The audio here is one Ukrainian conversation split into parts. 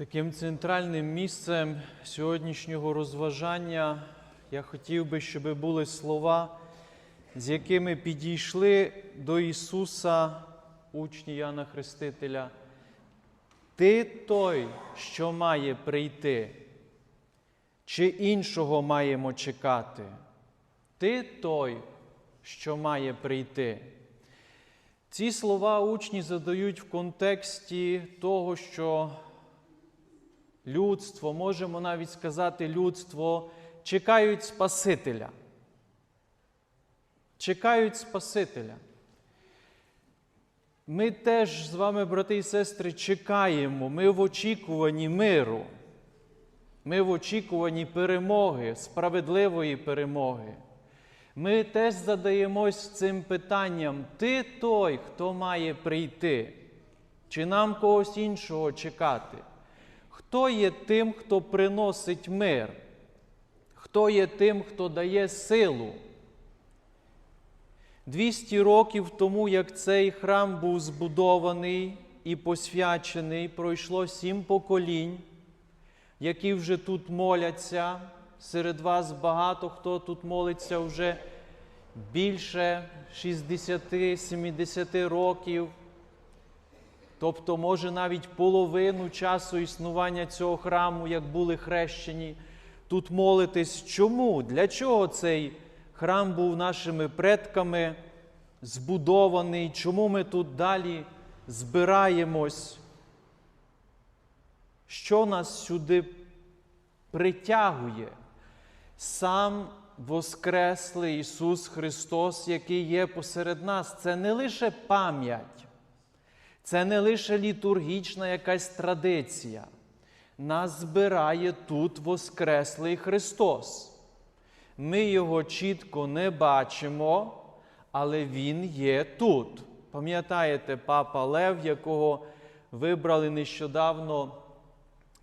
Таким центральним місцем сьогоднішнього розважання я хотів би, щоб були слова, з якими підійшли до Ісуса учні Яна Хрестителя. Ти той, що має прийти, чи іншого маємо чекати? Ти той, що має прийти. Ці слова учні задають в контексті того, що людство, можемо навіть сказати, людство чекають Спасителя. Чекають Спасителя. Ми теж з вами, брати і сестри, чекаємо, ми в очікуванні миру. Ми в очікуванні перемоги, справедливої перемоги. Ми теж задаємось цим питанням: ти той, хто має прийти, чи нам когось іншого чекати? Хто є тим, хто приносить мир? Хто є тим, хто дає силу? 200 років тому, як цей храм був збудований і посвячений, пройшло сім поколінь, які вже тут моляться. Серед вас багато хто тут молиться вже більше 60-70 років. Тобто, може, навіть половину часу існування цього храму, як були хрещені, тут молитись. Чому? Для чого цей храм був нашими предками збудований? Чому ми тут далі збираємось? Що нас сюди притягує? Сам Воскреслий Ісус Христос, який є посеред нас, це не лише пам'ять. Це не лише літургічна якась традиція. Нас збирає тут Воскреслий Христос. Ми Його чітко не бачимо, але Він є тут. Пам'ятаєте, папа Лев, якого вибрали нещодавно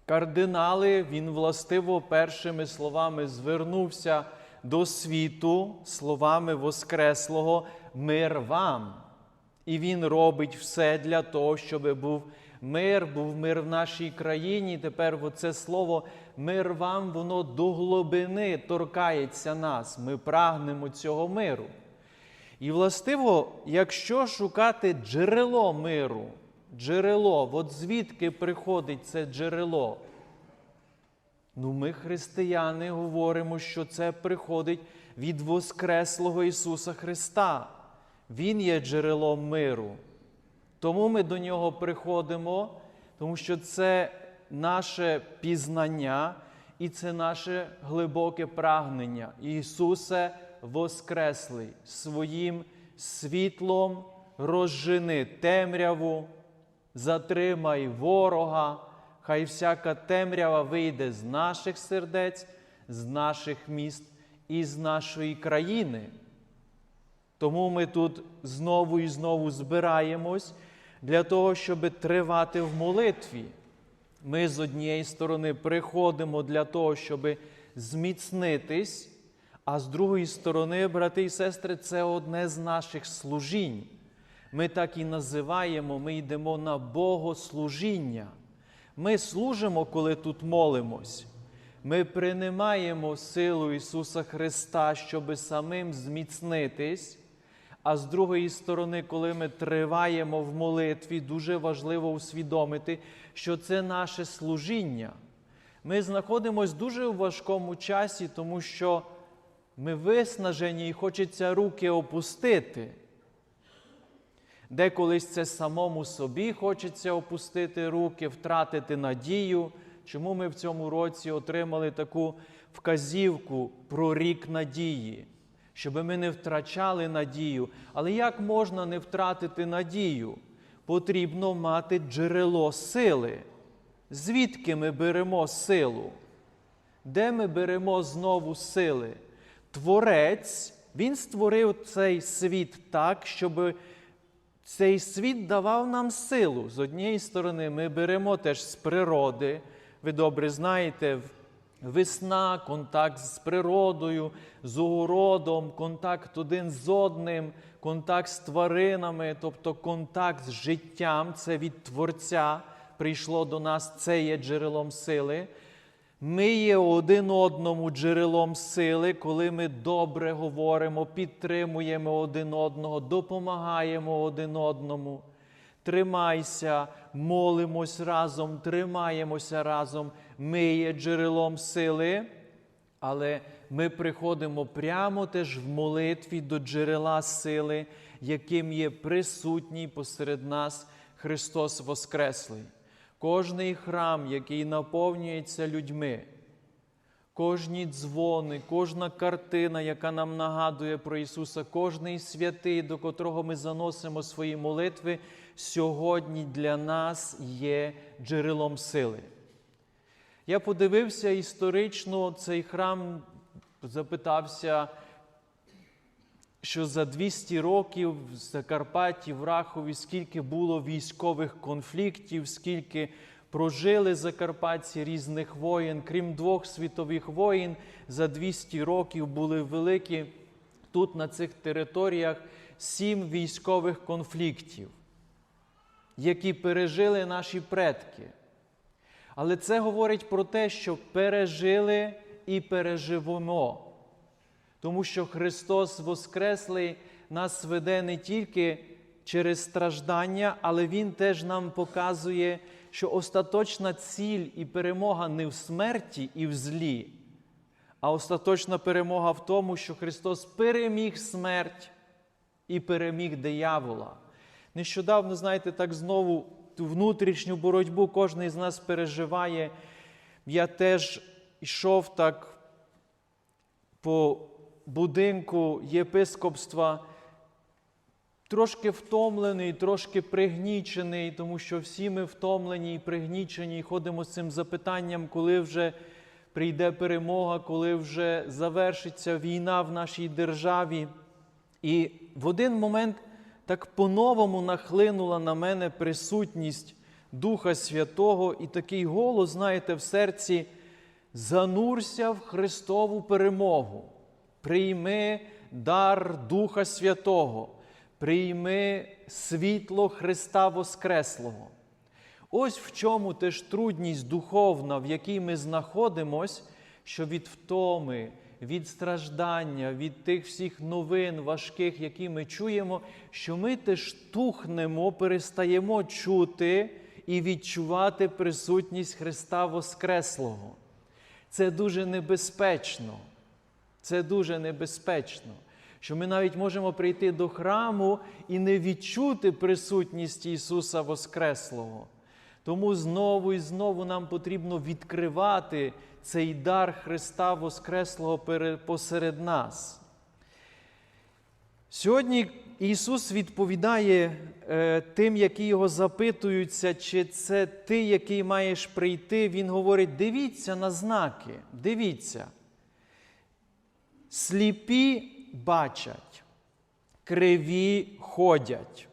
кардинали, він властиво першими словами звернувся до світу, словами Воскреслого Мир вам. І Він робить все для того, щоб був мир, був мир в нашій країні. Тепер це слово мир вам, воно до глибини торкається нас. Ми прагнемо цього миру. І, властиво, якщо шукати джерело миру, джерело, от звідки приходить це джерело? Ну, ми, християни, говоримо, що це приходить від Воскреслого Ісуса Христа. Він є джерелом миру. Тому ми до нього приходимо, тому що це наше пізнання і це наше глибоке прагнення. Ісусе Воскреслий своїм світлом розжени темряву, затримай ворога, хай всяка темрява вийде з наших сердець, з наших міст і з нашої країни. Тому ми тут знову і знову збираємось для того, щоб тривати в молитві. Ми з однієї сторони приходимо для того, щоб зміцнитись, а з другої сторони, брати і сестри, це одне з наших служінь. Ми так і називаємо, ми йдемо на богослужіння. Ми служимо, коли тут молимось. Ми приймаємо силу Ісуса Христа, щоб самим зміцнитись. А з другої сторони, коли ми триваємо в молитві, дуже важливо усвідомити, що це наше служіння. Ми знаходимося дуже у важкому часі, тому що ми виснажені і хочеться руки опустити. Деколись це самому собі хочеться опустити руки, втратити надію. Чому ми в цьому році отримали таку вказівку про рік надії? Щоб ми не втрачали надію. Але як можна не втратити надію? Потрібно мати джерело сили. Звідки ми беремо силу? Де ми беремо знову сили? Творець, він створив цей світ так, щоб цей світ давав нам силу. З однієї сторони, ми беремо теж з природи. Ви добре знаєте, весна, контакт з природою, з огородом, контакт один з одним, контакт з тваринами, тобто контакт з життям це від Творця прийшло до нас, це є джерелом сили. Ми є один одному джерелом сили, коли ми добре говоримо, підтримуємо один одного, допомагаємо один одному. Тримайся, молимось разом, тримаємося разом. Ми є джерелом сили, але ми приходимо прямо теж в молитві до джерела сили, яким є присутній посеред нас Христос Воскреслий. Кожний храм, який наповнюється людьми, кожні дзвони, кожна картина, яка нам нагадує про Ісуса, кожний святий, до котрого ми заносимо свої молитви, сьогодні для нас є джерелом сили. Я подивився історично цей храм, запитався, що за 200 років в Закарпатті, в Рахові, скільки було військових конфліктів, скільки прожили закарпатці різних воєн, крім двох світових воєн, за 200 років були великі тут, на цих територіях, сім військових конфліктів, які пережили наші предки. Але це говорить про те, що пережили і переживемо. Тому що Христос Воскреслий нас веде не тільки через страждання, але Він теж нам показує, що остаточна ціль і перемога не в смерті і в злі, а остаточна перемога в тому, що Христос переміг смерть і переміг диявола. Нещодавно, знаєте, так знову внутрішню боротьбу кожен з нас переживає. Я теж йшов так по будинку єпископства, трошки втомлений, трошки пригнічений, тому що всі ми втомлені і пригнічені, і ходимо з цим запитанням, коли вже прийде перемога, коли вже завершиться війна в нашій державі. І в один момент так по-новому нахлинула на мене присутність Духа Святого і такий голос, знаєте, в серці. Занурся в Христову перемогу, прийми дар Духа Святого, прийми світло Христа Воскреслого. Ось в чому теж трудність духовна, в якій ми знаходимось, що від втоми, від страждання, від тих всіх новин важких, які ми чуємо, що ми теж тухнемо, перестаємо чути і відчувати присутність Христа Воскреслого. Це дуже небезпечно. Це дуже небезпечно, що ми навіть можемо прийти до храму і не відчути присутність Ісуса Воскреслого. Тому знову і знову нам потрібно відкривати цей дар Христа Воскреслого посеред нас. Сьогодні Ісус відповідає е, тим, які його запитуються, чи це ти, який маєш прийти. Він говорить: дивіться на знаки, дивіться. Сліпі бачать, криві ходять,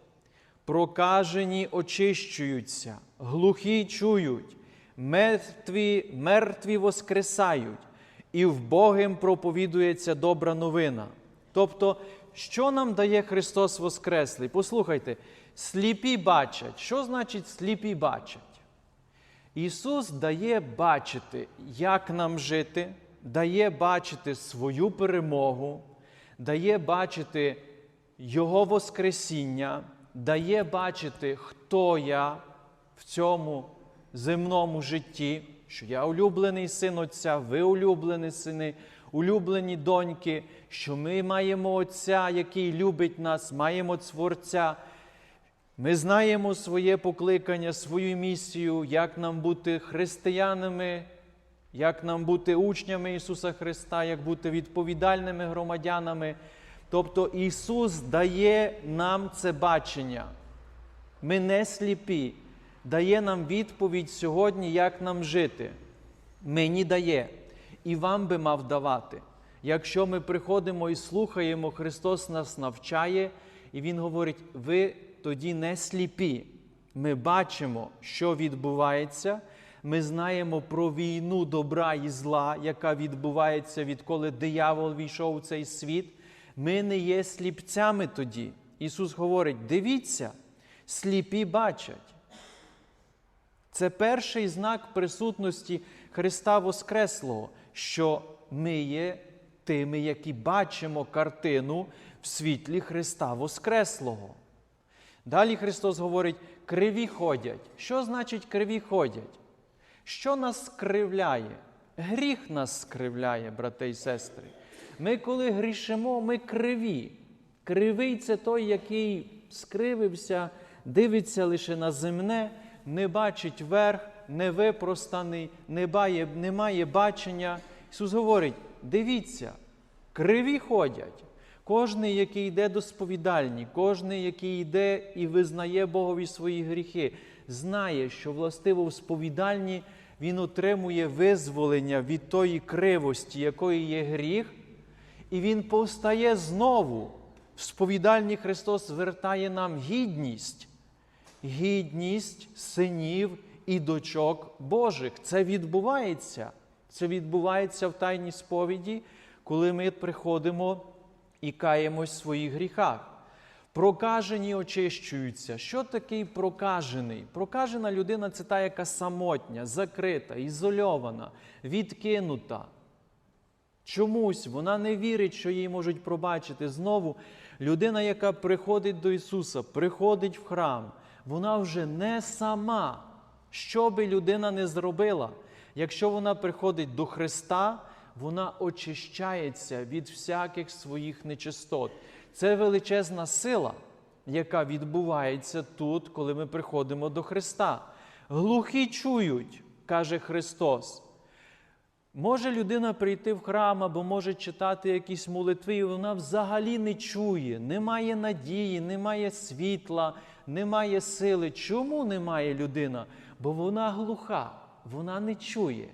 прокажені очищуються, глухі чують, мертві, мертві воскресають, і вбогим проповідується добра новина. Тобто, що нам дає Христос Воскреслий? Послухайте, сліпі бачать. Що значить сліпі бачать? Ісус дає бачити, як нам жити, дає бачити свою перемогу, дає бачити Його Воскресіння, дає бачити, хто я в цьому земному житті, що я улюблений син Отця, ви улюблені сини улюблені доньки, що ми маємо Отця, який любить нас, маємо Творця. Ми знаємо своє покликання, свою місію, як нам бути християнами, як нам бути учнями Ісуса Христа, як бути відповідальними громадянами. Тобто Ісус дає нам це бачення. Ми не сліпі, дає нам відповідь сьогодні, як нам жити. Мені дає і вам би мав давати. Якщо ми приходимо і слухаємо, Христос нас навчає, і Він говорить: ви тоді не сліпі. Ми бачимо, що відбувається. Ми знаємо про війну добра і зла, яка відбувається, відколи диявол війшов у цей світ. Ми не є сліпцями тоді. Ісус говорить: дивіться, сліпі бачать. Це перший знак присутності Христа Воскреслого, що ми є тими, які бачимо картину в світлі Христа Воскреслого. Далі Христос говорить: криві ходять. Що значить криві ходять? Що нас скривляє? Гріх нас скривляє, брати і сестри. Ми, коли грішимо, ми криві. Кривий це той, який скривився, дивиться лише на земне, не бачить верх, не випростаний, не має, не має бачення. Ісус говорить: дивіться, криві ходять. Кожний, який йде до сповідальні, кожний, який йде і визнає Богові свої гріхи, знає, що властиво в сповідальні він отримує визволення від тої кривості, якої є гріх, і він повстає знову. В сповідальні Христос звертає нам гідність, гідність синів і дочок Божих. Це відбувається. Це відбувається в тайній сповіді, коли ми приходимо і каємось в своїх гріхах. Прокажені очищуються. Що такий прокажений? Прокажена людина це та, яка самотня, закрита, ізольована, відкинута. Чомусь вона не вірить, що їй можуть пробачити. Знову людина, яка приходить до Ісуса, приходить в храм, вона вже не сама. Що би людина не зробила, якщо вона приходить до Христа, вона очищається від всяких своїх нечистот. Це величезна сила, яка відбувається тут, коли ми приходимо до Христа. Глухі чують, каже Христос. Може людина прийти в храм або може читати якісь молитви, і вона взагалі не чує, немає надії, немає світла, немає сили. Чому немає людина? Бо вона глуха, вона не чує.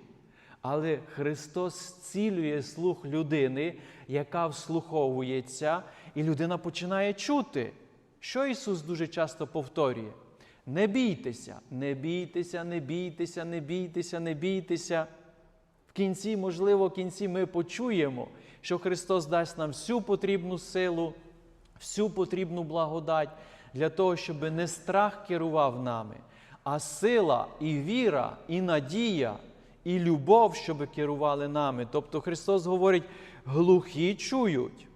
Але Христос зцілює слух людини, яка вслуховується, і людина починає чути. Що Ісус дуже часто повторює? Не бійтеся, не бійтеся, не бійтеся, не бійтеся, не бійтеся. В кінці, можливо, в кінці ми почуємо, що Христос дасть нам всю потрібну силу, всю потрібну благодать для того, щоб не страх керував нами, а сила і віра, і надія, і любов, щоб керували нами. Тобто Христос говорить, глухі чують.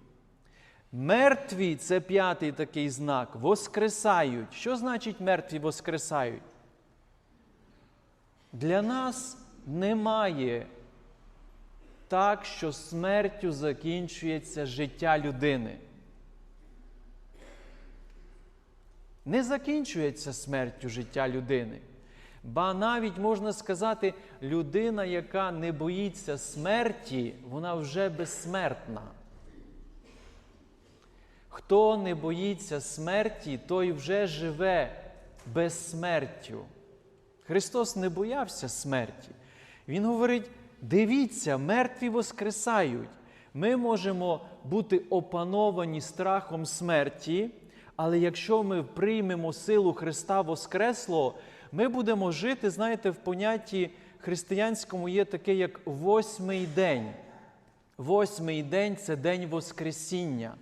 Мертві це п'ятий такий знак, воскресають. Що значить мертві воскресають? Для нас немає так, що смертю закінчується життя людини. Не закінчується смертю життя людини. Ба навіть можна сказати, людина, яка не боїться смерті, вона вже безсмертна. Хто не боїться смерті, той вже живе безсмертю. Христос не боявся смерті. Він говорить: дивіться, мертві воскресають. Ми можемо бути опановані страхом смерті, але якщо ми приймемо силу Христа Воскреслого, ми будемо жити, знаєте, в понятті християнському є таке, як восьмий день. Восьмий день це день Воскресіння.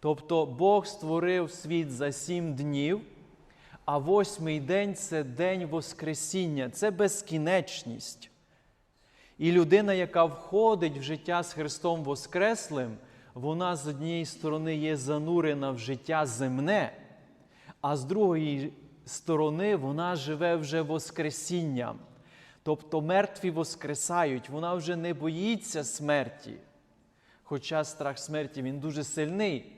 Тобто Бог створив світ за сім днів, а восьмий день це день Воскресіння, це безкінечність. І людина, яка входить в життя з Христом Воскреслим, вона з однієї сторони є занурена в життя земне, а з другої сторони вона живе вже Воскресінням. Тобто мертві воскресають, вона вже не боїться смерті. Хоча страх смерті він дуже сильний.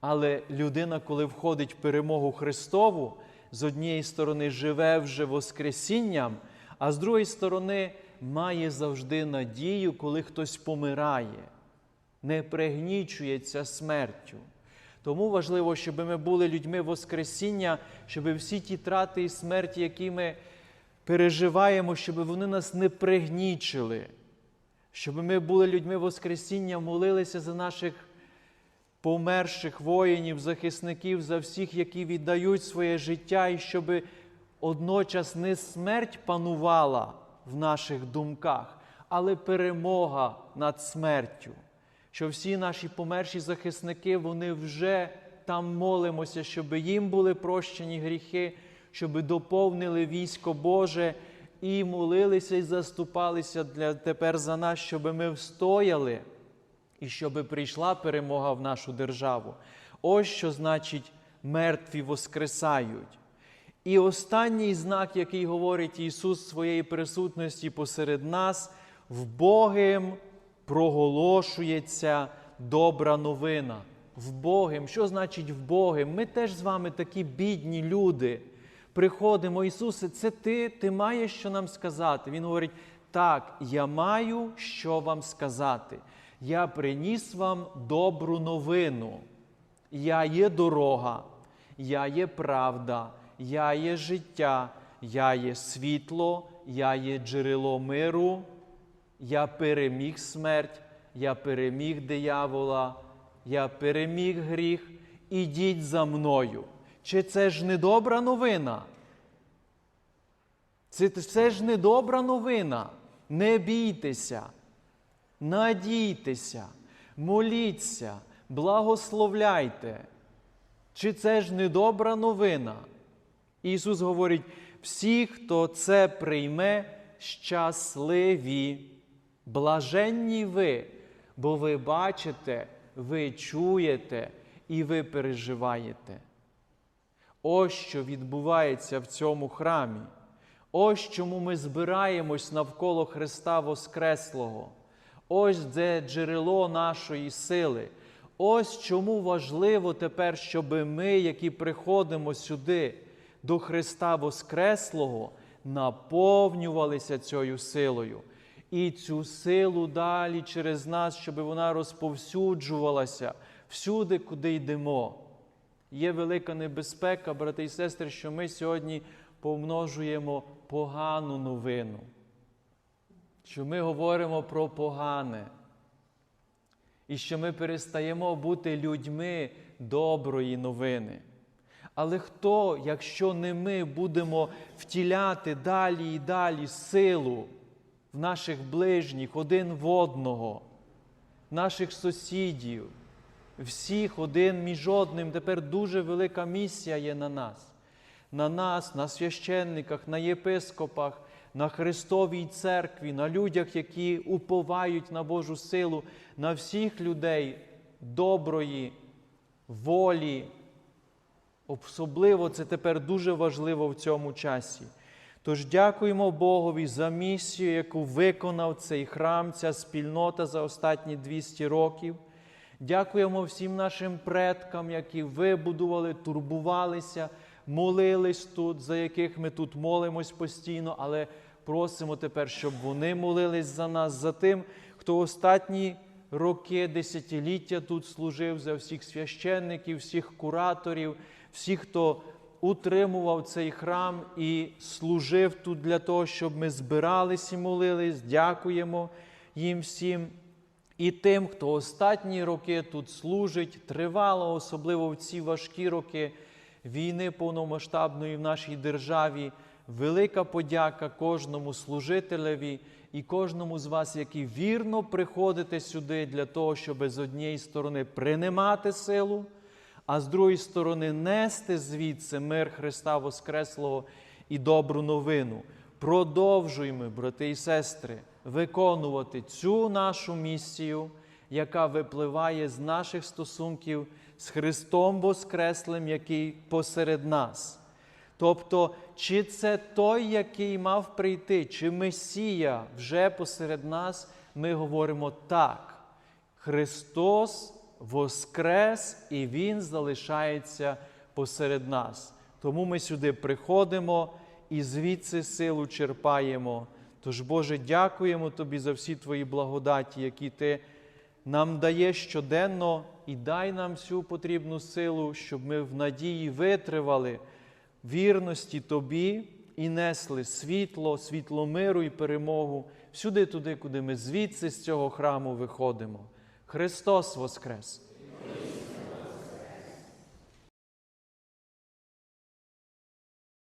Але людина, коли входить в перемогу Христову, з однієї сторони живе вже Воскресінням, а з другої сторони має завжди надію, коли хтось помирає, не пригнічується смертю. Тому важливо, щоб ми були людьми Воскресіння, щоб всі ті трати і смерті, які ми переживаємо, щоб вони нас не пригнічили, щоб ми були людьми Воскресіння, молилися за наших померших воїнів, захисників, за всіх, які віддають своє життя, і щоб одночас не смерть панувала в наших думках, але перемога над смертю. Що всі наші померші захисники, вони вже там молимося, щоб їм були прощені гріхи, щоб доповнили військо Боже і молилися і заступалися для тепер за нас, щоб ми встояли і щоб прийшла перемога в нашу державу. Ось що значить мертві воскресають. І останній знак, який говорить Ісус своєї присутності посеред нас, в Богим проголошується добра новина. В Богим. Що значить в Богим? Ми теж з вами такі бідні люди. Приходимо, Ісусе, це ти, ти маєш що нам сказати. Він говорить: так, я маю що вам сказати. Я приніс вам добру новину. Я є дорога, я є правда, я є життя, я є світло, я є джерело миру, я переміг смерть, я переміг диявола, я переміг гріх. Ідіть за мною. Чи це ж не добра новина? Це, це ж не добра новина. Не бійтеся, надійтеся, моліться, благословляйте. Чи це ж не добра новина? Ісус говорить: всі, хто це прийме, щасливі, блаженні ви, бо ви бачите, ви чуєте і ви переживаєте. Ось що відбувається в цьому храмі. Ось чому ми збираємось навколо Христа Воскреслого. Ось де джерело нашої сили. Ось чому важливо тепер, щоб ми, які приходимо сюди до Христа Воскреслого, наповнювалися цією силою. І цю силу далі через нас, щоб вона розповсюджувалася всюди, куди йдемо. Є велика небезпека, брати і сестри, що ми сьогодні помножуємо погану новину, що ми говоримо про погане, і що ми перестаємо бути людьми доброї новини. Але хто, якщо не ми, будемо втіляти далі і далі силу в наших ближніх, один в одного, наших сусідів, всіх один між одним, тепер дуже велика місія є на нас. На нас, на священниках, на єпископах, на Христовій церкві, на людях, які уповають на Божу силу, на всіх людей доброї, волі. Особливо це тепер дуже важливо в цьому часі. Тож дякуємо Богові за місію, яку виконав цей храм, ця спільнота за останні 200 років. Дякуємо всім нашим предкам, які вибудували, турбувалися, молились тут, за яких ми тут молимось постійно, але просимо тепер, щоб вони молились за нас, за тим, хто останні роки, десятиліття тут служив, за всіх священників, всіх кураторів, всіх, хто утримував цей храм і служив тут для того, щоб ми збирались і молились. Дякуємо їм всім. І тим, хто останні роки тут служить, тривало, особливо в ці важкі роки війни повномасштабної в нашій державі. Велика подяка кожному служителеві і кожному з вас, які вірно приходите сюди для того, щоб з однієї сторони приймати силу, а з другої сторони нести звідси мир Христа Воскреслого і добру новину. Продовжуємо, брати і сестри, виконувати цю нашу місію, яка випливає з наших стосунків з Христом Воскреслим, який посеред нас. Тобто, чи це той, який мав прийти, чи Месія вже посеред нас, ми говоримо так. Христос Воскрес і Він залишається посеред нас. Тому ми сюди приходимо і звідси силу черпаємо. Тож, Боже, дякуємо Тобі за всі Твої благодаті, які Ти нам даєш щоденно, і дай нам всю потрібну силу, щоб ми в надії витривали вірності Тобі і несли світло, світло миру і перемогу всюди туди, куди ми звідси з цього храму виходимо. Христос Воскрес!